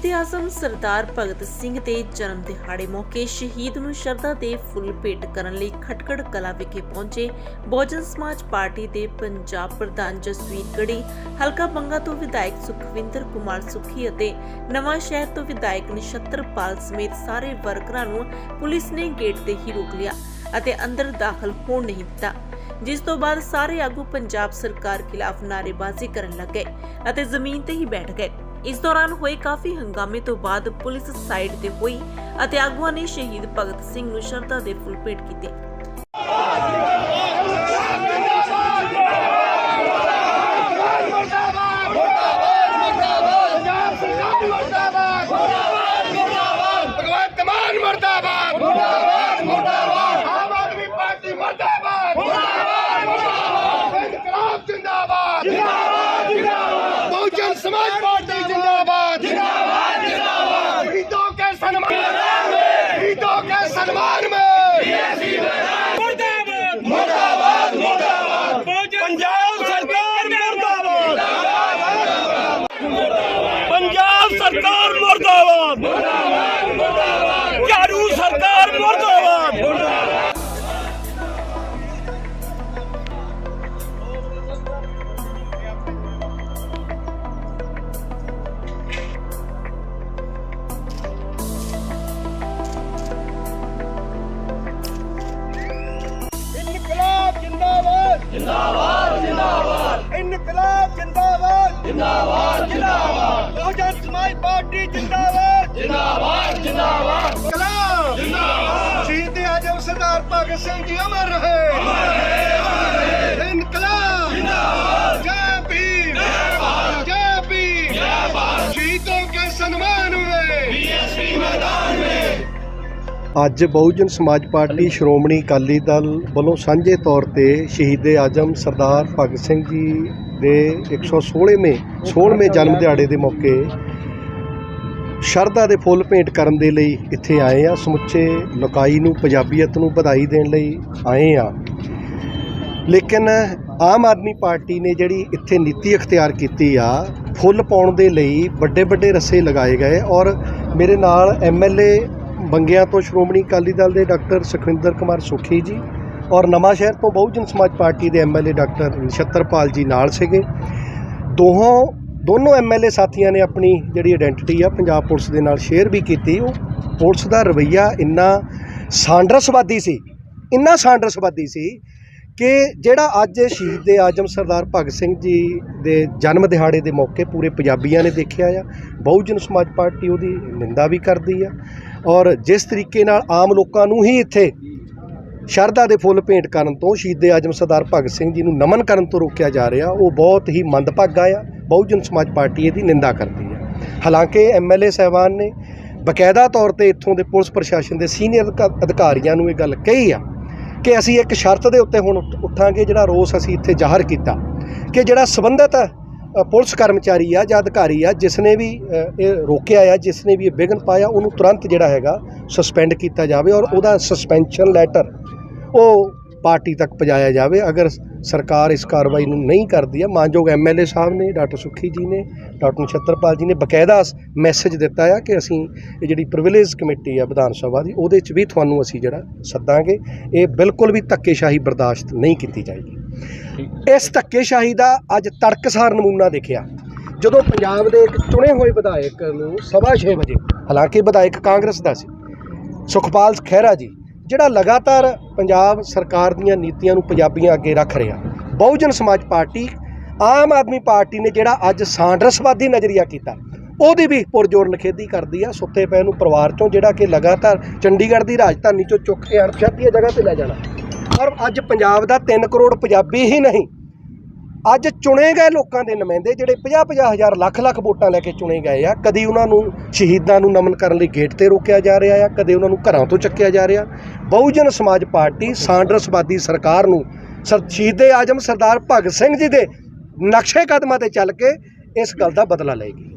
ਸ਼ਹੀਦ ਆਜ਼ਮ ਸਰਦਾਰ ਭਗਤ ਸਿੰਘ ਦੇ ਜਨਮ ਦਿਹਾੜੇ ਮੌਕੇ ਸ਼ਹੀਦ ਨੂੰ ਸ਼ਰਧਾ ਦੇ ਫੁੱਲ ਭੇਟ ਕਰਨ ਲਈ ਖਟਕੜ ਕਲਾ ਵਿਖੇ ਪਹੁੰਚੇ ਬਹੁਜਨ ਸਮਾਜ ਪਾਰਟੀ ਦੇ ਪੰਜਾਬ ਪ੍ਰਧਾਨ ਜਸਵੀਰ ਗੜੀ, ਹਲਕਾ ਬੰਗਾ ਤੋਂ ਵਿਧਾਇਕ ਸੁਖਵਿੰਦਰ ਕੁਮਾਰ ਸੁਖੀ ਅਤੇ ਨਵਾਂ ਸ਼ਹਿਰ ਤੋਂ ਵਿਧਾਇਕ ਨਿਸ਼ਤਰਪਾਲ ਸਮੇਤ ਸਾਰੇ ਵਰਕਰਾਂ ਨੂੰ ਪੁਲਿਸ ਨੇ ਗੇਟ ਤੇ ਹੀ ਰੋਕ ਲਿਆ ਅਤੇ ਅੰਦਰ ਦਾਖਲ ਹੋਣ ਨਹੀਂ ਦਿੱਤਾ, ਜਿਸ ਤੋਂ ਬਾਅਦ ਸਾਰੇ ਆਗੂ ਪੰਜਾਬ ਸਰਕਾਰ ਖਿਲਾਫ ਨਾਅਰੇਬਾਜ਼ੀ ਕਰਨ ਲੱਗੇ ਅਤੇ ਜ਼ਮੀਨ ਤੇ ਹੀ ਬੈਠ ਗਏ। ਇਸ ਦੌਰਾਨ ਹੋਏ ਕਾਫੀ ਹੰਗਾਮੇ ਤੋਂ ਬਾਅਦ ਪੁਲਿਸ ਸਾਈਡ ਤੇ ਹੋਈ ਅਤੇ ਆਗੂਆਂ ਨੇ ਸ਼ਹੀਦ ਭਗਤ ਸਿੰਘ ਨੂੰ ਸ਼ਰਧਾ ਦੇ ਫੁੱਲ ਭੇਟ ਕੀਤੇ। सरकार मुर्दाबाद ਝਾੜੂ ਸਰਕਾਰ ਮੁਰਦਾਬਾਦ ਇਨਕਲਾਬ ਜਿੰਦਾਬਾਦ ਜਿੰਦਾਬਾਦ ਜਿੰਦਾਬਾਦ ਇਨਕਲਾਬ ਜਿੰਦਾਬਾਦ ਜਿੰਦਾਬਾਦ ਜਿੰਦਾਬਾਦ ਬਹੁਜਨ ਸਮਾਜ ਪਾਰਟੀ ਜਿੰਦਾਬਾਦ। ਜਿੰਦਾਬਾਦ ਜਿੰਦਾਬਾਦ। ਕਲਾਮ। ਜਿੰਦਾਬਾਦ। ਸ਼ਹੀਦ ਆਜਮ ਸਰਦਾਰ ਭਗਤ ਸਿੰਘ ਜੀ ਅਮਰ ਰਹੇ। ਅੱਜ ਬਹੁਜਨ ਸਮਾਜ ਪਾਰਟੀ ਸ਼੍ਰੋਮਣੀ ਅਕਾਲੀ ਦਲ ਵੱਲੋਂ ਸਾਂਝੇ ਤੌਰ ਤੇ ਸ਼ਹੀਦ ਆਜਮ ਸਰਦਾਰ ਭਗਤ ਸਿੰਘ ਜੀ ਦੇ 116ਵੇਂ 16ਵੇਂ ਜਨਮ ਦਿਹਾੜੇ ਦੇ ਮੌਕੇ ਸ਼ਰਧਾ ਦੇ ਫੁੱਲ ਭੇਂਟ ਕਰਨ ਦੇ ਲਈ ਇੱਥੇ ਆਏ ਆ। ਸਮੁੱਚੇ ਲੋਕਾਈ ਨੂੰ, ਪੰਜਾਬੀਅਤ ਨੂੰ ਵਧਾਈ ਦੇਣ ਲਈ ਆਏ ਆ। ਲੇਕਿਨ ਆਮ ਆਦਮੀ ਪਾਰਟੀ ਨੇ ਜਿਹੜੀ ਇੱਥੇ ਨੀਤੀ ਅਖਤਿਆਰ ਕੀਤੀ ਆ, ਫੁੱਲ ਪਾਉਣ ਦੇ ਲਈ ਵੱਡੇ ਵੱਡੇ ਰੱਸੇ ਲਗਾਏ ਗਏ। ਔਰ ਮੇਰੇ ਨਾਲ ਐਮਐਲਏ ਬੰਗਿਆਂ ਤੋਂ ਸ਼੍ਰੋਮਣੀ ਅਕਾਲੀ ਦਲ ਦੇ ਡਾਕਟਰ ਸੁਖਵਿੰਦਰ ਕੁਮਾਰ ਸੁਖੀ ਜੀ ਔਰ ਨਵਾਂ ਸ਼ਹਿਰ ਤੋਂ ਬਹੁਜਨ ਸਮਾਜ ਪਾਰਟੀ ਦੇ ਐਮਐਲਏ ਡਾਕਟਰ ਨਛੱਤਰਪਾਲ ਜੀ ਨਾਲ ਸੀਗੇ। ਦੋਹਾਂ ਦੋਨੋਂ ਐਮਐਲਏ ਸਾਥੀਆਂ ਨੇ ਆਪਣੀ ਜਿਹੜੀ ਆਇਡੈਂਟੀਟੀ ਆ ਪੰਜਾਬ ਪੁਲਿਸ ਦੇ ਨਾਲ ਸ਼ੇਅਰ ਵੀ ਕੀਤੀ। ਉਹ ਪੁਲਿਸ ਦਾ ਰਵੱਈਆ ਇੰਨਾ ਸਾਂਡਰਸਵਾਦੀ ਸੀ, ਇੰਨਾ ਸਾਂਡਰਸਵਾਦੀ ਸੀ ਕਿ ਜਿਹੜਾ ਅੱਜ ਸ਼ਹੀਦ ਦੇ ਆਜਮ ਸਰਦਾਰ ਭਗਤ ਸਿੰਘ ਜੀ ਦੇ ਜਨਮ ਦਿਹਾੜੇ ਦੇ ਮੌਕੇ ਪੂਰੇ ਪੰਜਾਬੀਆਂ ਨੇ ਦੇਖਿਆ ਆ। ਬਹੁਜਨ ਸਮਾਜ ਪਾਰਟੀ ਉਹਦੀ ਨਿੰਦਾ ਵੀ ਕਰਦੀ ਆ ਔਰ ਜਿਸ ਤਰੀਕੇ ਨਾਲ ਆਮ ਲੋਕਾਂ ਨੂੰ ਹੀ ਇੱਥੇ ਸ਼ਰਧਾ ਦੇ ਫੁੱਲ ਭੇਂਟ ਕਰਨ ਤੋਂ ਸ਼ਹੀਦੇ ਆਜਮ ਸਰਦਾਰ ਭਗਤ ਸਿੰਘ ਜੀ ਨੂੰ ਨਮਨ ਕਰਨ ਤੋਂ ਰੋਕਿਆ ਜਾ ਰਿਹਾ, ਉਹ ਬਹੁਤ ਹੀ ਮੰਦਭਾਗਾ ਆ, ਬਹੁਜਨ ਸਮਾਜ ਪਾਰਟੀ ਇਹਦੀ ਨਿੰਦਾ ਕਰਦੀ ਹੈ ਹਾਲਾਂਕਿ ਐਮਐਲਏ ਸਾਹਿਬਾਨ ਨੇ ਬਕਾਇਦਾ ਤੌਰ ਤੇ ਇੱਥੋਂ ਦੇ ਪੁਲਿਸ ਪ੍ਰਸ਼ਾਸਨ ਦੇ ਸੀਨੀਅਰ ਅਧਿਕਾ- ਅਧਿਕਾਰੀਆਂ ਨੂੰ ਇਹ ਗੱਲ ਕਹੀ ਆ ਕਿ ਅਸੀਂ ਇੱਕ ਸ਼ਰਤ ਦੇ ਉੱਤੇ ਹੁਣ ਉੱਠ- ਉੱਠਾਂਗੇ, ਜਿਹੜਾ ਰੋਸ ਅਸੀਂ ਇੱਥੇ ਜ਼ਾਹਰ ਕੀਤਾ ਕਿ ਜਿਹੜਾ ਸਬੰਧਤ ਪੁਲਿਸ ਕਰਮਚਾਰੀ ਆ ਜਾਂ ਅਧਿਕਾਰੀ ਆ ਜਿਸ ਨੇ ਵੀ ਇਹ ਰੋਕਿਆ ਆ ਜਿਸ ਨੇ ਵੀ ਇਹ ਵਿਘਨ ਪਾਇਆ, ਉਹਨੂੰ ਤੁਰੰਤ ਜਿਹੜਾ ਹੈਗਾ ਸਸਪੈਂਡ ਕੀਤਾ ਜਾਵੇ ਔਰ ਉਹਦਾ ਸਸਪੈਂਸ਼ਨ ਲੈਟਰ ਉਹ ਪਾਰਟੀ ਤੱਕ ਪਹੁੰਚਾਇਆ ਜਾਵੇ। ਅਗਰ ਸਰਕਾਰ ਇਸ ਕਾਰਵਾਈ ਨੂੰ ਨਹੀਂ ਕਰਦੀ ਹੈ ਮਾਨਯੋਗ ਐਮਐਲਏ ਸਾਹਿਬ ਨੇ ਡਾਕਟਰ ਸੁਖੀ ਜੀ ਨੇ ਡਾਕਟਰ ਨਛੱਤਰਪਾਲ ਜੀ ਨੇ ਬਕਾਇਦਾ ਮੈਸੇਜ ਦਿੱਤਾ ਆ ਕਿ ਅਸੀਂ ਇਹ ਜਿਹੜੀ ਪ੍ਰਿਵਿਲੇਜ ਕਮੇਟੀ ਆ ਵਿਧਾਨ ਸਭਾ ਦੀ ਉਹਦੇ 'ਚ ਵੀ ਤੁਹਾਨੂੰ ਅਸੀਂ ਜਿਹੜਾ ਸੱਦਾਂਗੇ। ਇਹ ਬਿਲਕੁਲ ਵੀ ਧੱਕੇਸ਼ਾਹੀ ਬਰਦਾਸ਼ਤ ਨਹੀਂ ਕੀਤੀ ਜਾਏਗੀ। ਇਸ ਧੱਕੇਸ਼ਾਹੀ ਦਾ ਅੱਜ ਤੜਕਸਾਰ ਨਮੂਨਾ ਦੇਖਿਆ। ਜਦੋਂ ਪੰਜਾਬ ਦੇ ਇੱਕ ਚੁਣੇ ਹੋਏ ਵਿਧਾਇਕ ਨੂੰ ਸਵਾ ਛੇ ਵਜੇ ਹਾਲਾਂਕਿ ਵਿਧਾਇਕ ਕਾਂਗਰਸ ਦਾ ਸੀ ਸੁਖਪਾਲ ਖਹਿਰਾ ਜੀ ਜਿਹੜਾ ਲਗਾਤਾਰ ਪੰਜਾਬ ਸਰਕਾਰ ਦੀਆਂ ਨੀਤੀਆਂ ਨੂੰ ਪੰਜਾਬੀਆਂ ਅੱਗੇ ਰੱਖ ਰਿਹਾ। ਬਹੁਜਨ ਸਮਾਜ ਪਾਰਟੀ, ਆਮ ਆਦਮੀ ਪਾਰਟੀ ਨੇ ਜਿਹੜਾ ਅੱਜ ਸਾਂਡਰਸਵਾਦੀ ਨਜ਼ਰੀਆ ਕੀਤਾ, ਉਹਦੀ ਵੀ ਪੁਰਜੋਰ ਨਖੇਦੀ ਕਰਦੀ ਆ, ਸੁੱਤੇ ਪਏ ਨੂੰ ਪਰਿਵਾਰ ਚੋਂ ਜਿਹੜਾ ਕਿ ਲਗਾਤਾਰ ਚੰਡੀਗੜ੍ਹ ਦੀ ਰਾਜਧਾਨੀ ਚੋਂ ਚੁੱਕ ਕੇ ਅਣਪਛਾਤੀ ਜਗ੍ਹਾ ਤੇ ਲੈ ਜਾਣਾ। ਪਰ ਅੱਜ ਪੰਜਾਬ ਦਾ 3 ਕਰੋੜ ਪੰਜਾਬੀ ਹੀ ਨਹੀਂ ਅੱਜ ਚੁਣੇ ਗਏ ਲੋਕਾਂ ਦੇ ਨੁਮਾਇੰਦੇ ਜਿਹੜੇ 50-50 ਹਜ਼ਾਰ, ਲੱਖ-ਲੱਖ ਵੋਟਾਂ ਲੈ ਕੇ ਚੁਣੇ ਗਏ ਆ, ਕਦੀ ਉਹਨਾਂ ਨੂੰ ਸ਼ਹੀਦਾਂ ਨੂੰ ਨਮਨ ਕਰਨ ਲਈ ਗੇਟ ਤੇ ਰੋਕਿਆ ਜਾ ਰਿਹਾ ਆ, ਕਦੇ ਉਹਨਾਂ ਨੂੰ ਘਰਾਂ ਤੋਂ ਚੱਕਿਆ ਜਾ ਰਿਹਾ। ਬਹੁਜਨ ਸਮਾਜ ਪਾਰਟੀ ਸਾਂਡਰਸਵਾਦੀ ਸਰਕਾਰ ਨੂੰ ਸਰ, ਸ਼ਹੀਦੇ ਆਜਮ ਸਰਦਾਰ ਭਗਤ ਸਿੰਘ ਜੀ ਦੇ ਨਕਸ਼ੇ ਕਦਮਾਂ ਤੇ ਚੱਲ ਕੇ ਇਸ ਗੱਲ ਦਾ ਬਦਲਾ ਲਏਗੀ।